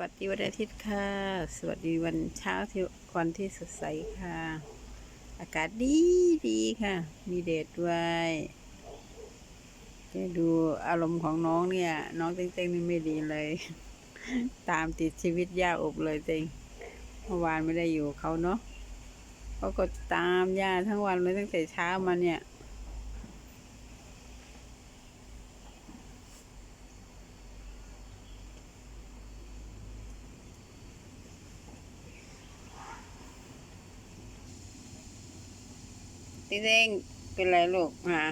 วัสดีวันอาทิตย์ค่ะ สวัสดีวันเช้าที่วันที่สดใสค่ะ อากาศดีดีค่ะ มีแดดด้วยจะดูอารมณ์ของน้องเนี่ย น้องเต้งๆนี่ไม่ดีเลย ตามติดชีวิตย่าอบเลยเต้งเมื่อวานไม่ได้อยู่เขาเนาะเขาก็ตามย่าทั้งวันเลยตั้งแต่เช้ามาเนี่ย ติ๊เด้งเป็นไรลูกฮะ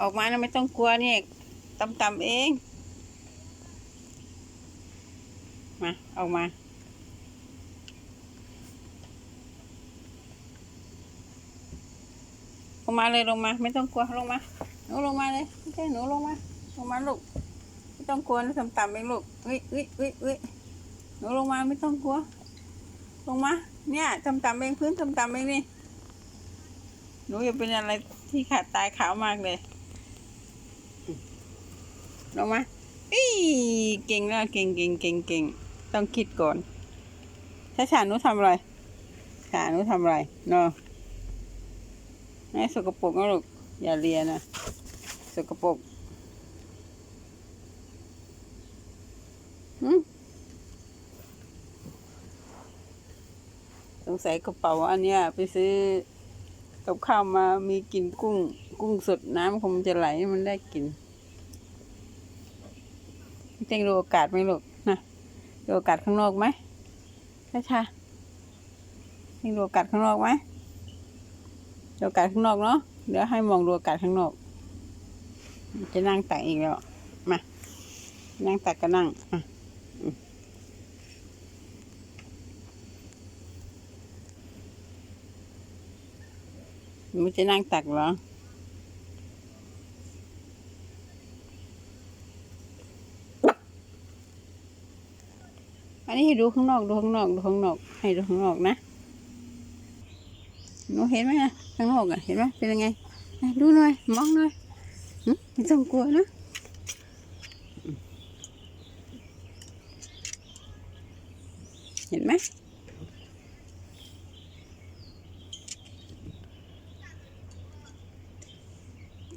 ออกมานะไม่ต้องกลัวนี่ตำตำๆเอง มา ออกมา ลงมาเลยลงมา ไม่ต้องกลัวลงมา หนูลงมาเลยไม่ใช่หนูลงมา ลงมาลูก ไม่ต้องกลัวนะตำตำๆเองลูกเอ้ยเอ้ยเอ้ยเอ้ยหนูลงมาไม่ต้องกลัว ลงมา เนี่ยตำตำๆเองพื้นตำตำๆเองนี่ นูอย่าเป็นอะไรที่ขาดตายขาวมากเลย ลงมาอีเก่งแล้วเก่งเก่งเก่งเก่งต้องคิดก่อนถ้าฉานูทำอะไรฉานูทำอะไรเนาะไม่สกปรกนะลูกอย่าเรียนนะสกปรกหึสงสัยกระเป๋าอันเนี้ยไปซื้อ กับข้าวมามีกลินกุ้ง กุ้งสดน้ำคงจะไหลมันได้กลินเต็งดูโอกาสไหมลูกนะดูโอกาสข้างนอกไหมช้าชาเต็งดูโอกาสข้างนอกไหมดูโอกาสข้างนอกเนาะเดี๋ยวให้มองดูโอกาสข้างนอก จะนั่งตักอีกแล้วมานั่งตักก็นั่งอะ หนูจะนั่งตักเหรออันนี้ให้ดูข้างนอกดูข้างนอกดูข้างนอก ให้ดูข้างนอกนะหนูเห็นไหมนะข้างนอกอะเห็นไหมเป็นยังไงดูหน่อยมองหน่อยไม่ต้องกลัวนะเห็นไหม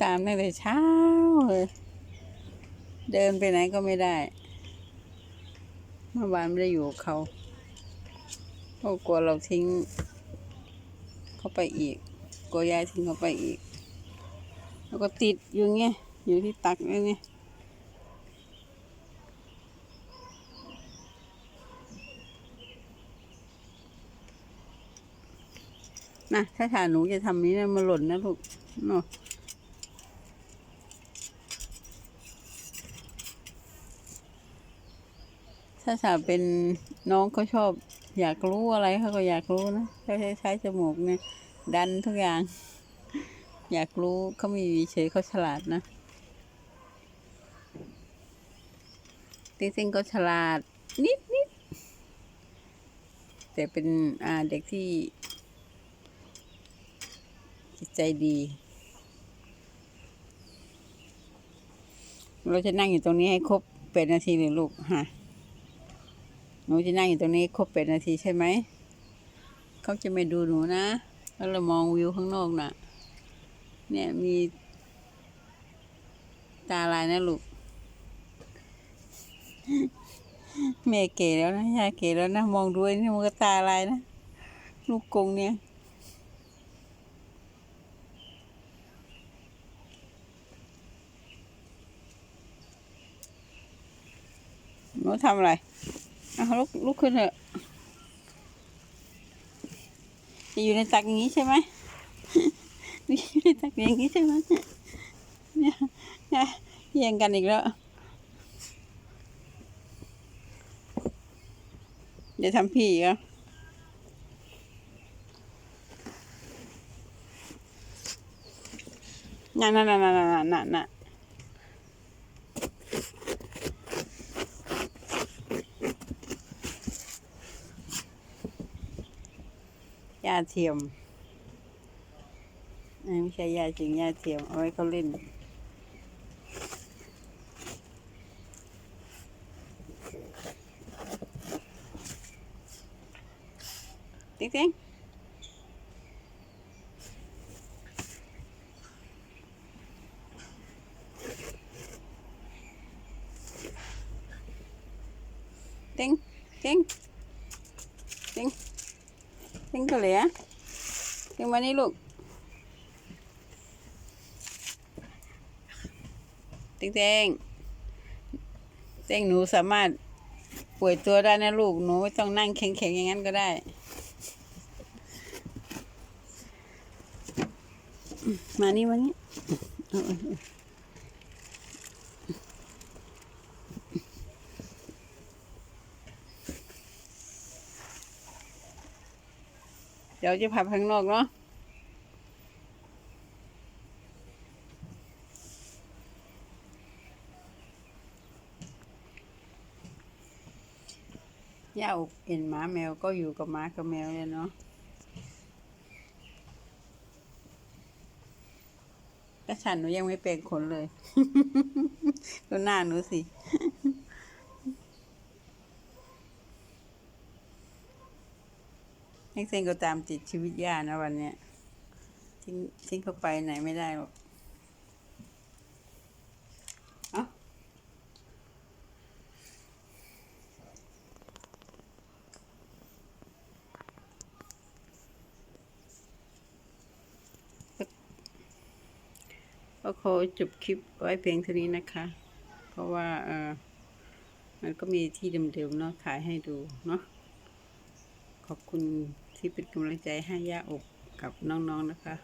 ตามตั้งแต่เช้าเลยเดินไปไหนก็ไม่ได้ เมื่อวานไม่ได้อยู่เขาเพราะกลัวเราทิ้ง เขาไปอีก กลัวยายทิ้งเขาไปอีก แล้วก็ติดอยู่เงี้ยอยู่ที่ตักนี่ไงนะถ้าถาหนูจะทำนี้นะมาหล่นนะลูกเนาะ ถ้าสาวเป็นน้องเขาชอบ อยากรู้อะไรเขาก็อยากรู้นะใช้ใช้ใช้จมูกเนี่ย ดันทุกอย่าง อยากรู้เขามีเฉยเขาฉลาดนะติ๊งติ๊งก็ฉลาดนิดนิดแต่เป็นอ่าเด็กที่ จิตใจดี เราจะนั่งอยู่ตรงนี้ให้ครบเป็นนาทีหรือลูกฮะ หนูจะนั่งอยู่ตรงนี้ครบเป็นนาทีใช่ไหม เขาจะไม่ดูหนูนะ แล้วเรามองวิวข้างนอกน่ะ เนี่ยมี ตาลายนะลูกแม่เก๋แล้วนะยายเก๋แล้วนะ มองด้วยนี่มันก็ตาลายนะ ลูกกงเนี่ยหนูทำอะไร อะลุกลุกขึ้นเถอะ จะอยู่ในตักอย่างนี้ใช่ไหมอยู่ในตักอย่างนี้ใช่ไหมเนี่ยเนี่ยแย่งกันอีกแล้ว เดี๋ยวทำพี่อีกเหรอน่ะน่ะน่ะน่ะน่ะน่ะน่าเทียมไม่ใช่ยาจริงยาเทียมเอาไว้เขาเล่นติ๊งติ๊งติ๊งติ๊งติ๊ง ติ๊งตัวเหลือติ๊งมานี่ลูกเต้งเต้งเต้งหนูสามารถป่วยตัวได้นะลูก หนูไม่ต้องนั่งแข็งๆอย่างนั้นก็ได้มานี่มานี่เอาเอาเอาเดี๋ยวจะพาไปข้างนอกเนาะย่าอกเห็นหมาแมวก็อยู่กับหมากับแมวเนี่ยเนาะแต่ฉันหนูยังไม่เป็นขนเลย ดูหน้าหนูสิ ให้เซนก็ตามติดชีวิตย่านะวันเนี้ยทิ้งทิ้งเขาไปไหนไม่ได้หรอกเอ้าก็ขอจบคลิปไว้เพียงเท่านี้นะคะ เพราะว่าเออมันก็มีที่เดิมๆเนาะถ่ายให้ดูเนาะขอบคุณ ที่เป็นกำลังใจให้ย่าอกกับน้องๆนะคะ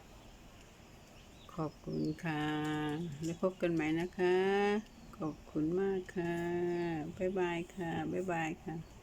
ขอบคุณค่ะ แล้วพบกันใหม่นะคะ ขอบคุณมากค่ะ บ๊ายบายค่ะ บ๊ายบายค่ะ